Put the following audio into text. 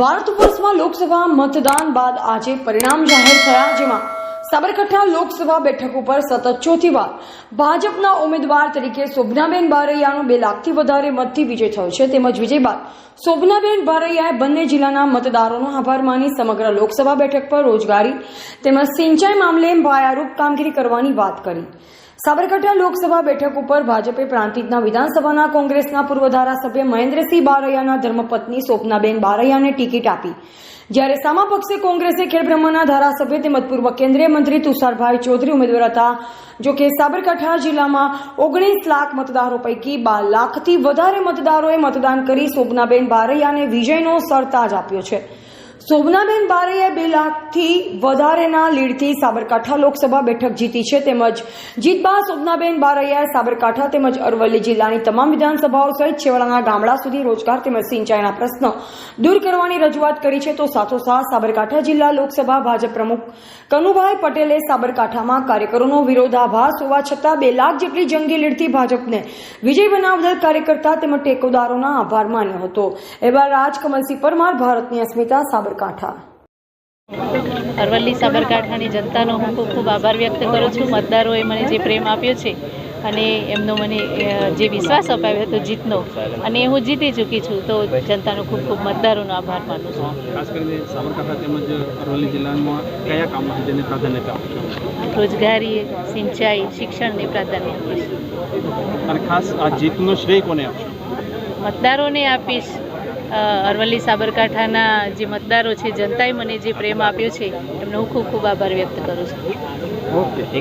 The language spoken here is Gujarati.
ભારત વર્ષમાં લોકસભા મતદાન બાદ આજે પરિણામ જાહેર થયા, જેમાં સાબરકાંઠા લોકસભા બેઠક ઉપર સતત ચોથી વાર ભાજપના ઉમેદવાર તરીકે શોભનાબેન બારૈયાનો બે લાખથી વધારે મતથી વિજય થયો છે. તેમજ વિજય બાદ શોભનાબેન બારૈયાએ બંને જિલ્લાના મતદારોનો આભાર માની સમગ્ર લોકસભા બેઠક પર રોજગારી તેમજ સિંચાઈ મામલે પાયારૂપ કામગીરી કરવાની વાત કરી. સાબરકાંઠા લોકસભા બેઠક ઉપર ભાજપે પ્રાંતિજના વિધાનસભાના કોંગ્રેસના પૂર્વ ધારાસભ્ય મહેન્દ્રસિંહ બારૈયાના ધર્મપત્ની સ્વપ્નાબેન બારૈયાને ટિકિટ આપી. જ્યારે સામા પક્ષે કોંગ્રેસે ખેડબ્રહ્માના ધારાસભ્ય તેમજ પૂર્વ કેન્દ્રીય મંત્રી તુષારભાઈ ચૌધરી ઉમેદવાર હતા. જો કે સાબરકાંઠા જિલ્લામાં ઓગણીસ લાખ મતદારો પૈકી બાર લાખથી વધારે મતદારોએ મતદાન કરી સોપનાબેન બારૈયાને વિજયનો સરતાજ આપ્યો છે. શોભનાબેન બારૈયાએ બે લાખથી વધારેના લીડથી સાબરકાંઠા લોકસભા બેઠક જીતી છે તેમજ જીત બાદ શોભનાબેન બારૈયાએ સાબરકાંઠા તેમજ અરવલ્લી જિલ્લાની તમામ વિધાનસભાઓ સહિત છેવાડાના ગામડા સુધી રોજગાર તેમજ સિંચાઈના પ્રશ્નો દૂર કરવાની રજૂઆત કરી છે. તો સાથોસાથ સાબરકાંઠા જિલ્લા લોકસભા ભાજપ પ્રમુખ કનુભાઈ પટેલે સાબરકાંઠામાં કાર્યકરોનો વિરોધાભાસ હોવા છતાં બે લાખ જેટલી જંગી લીડથી ભાજપને વિજય બનાવનાર કાર્યકર્તા તેમજ ટેકોદારોના આભાર માન્યો હતો. એવા રાજકમલસિંહ પરમાર, ભારતની અસ્મિતા સાબરકાંઠા. અરવલ્લી સાબરકાંઠાની જનતાનો હું ખૂબ ખૂબ આભાર વ્યક્ત કરું છું. મતદારોએ મને જે પ્રેમ આપ્યો છે અને એમનો મને જે વિશ્વાસ અપાવ્યો હતો જીતનો અને હું જીતી ચૂકી છું તો જનતાનો ખૂબ ખૂબ મતદારોનો આભાર માનું છું. ખાસ કરીને સાબરકાંઠા તેમજ અરવલ્લી જિલ્લામાં કયા કામ છે જેને પ્રાધાન્યતા આપશો રોજગારી સિંચાઈ શિક્ષણને પ્રાધાન્ય આપીશ. અને ખાસ આ જીતનો શ્રેય કોને આપશો? મતદારોને આપીશ. અરવલ્લી સાબરકાંઠાના જે મતદારો છે, જનતાએ મને જે પ્રેમ આપ્યો છે, એમનો હું ખૂબ ખૂબ આભાર વ્યક્ત કરું છું. ઓકે.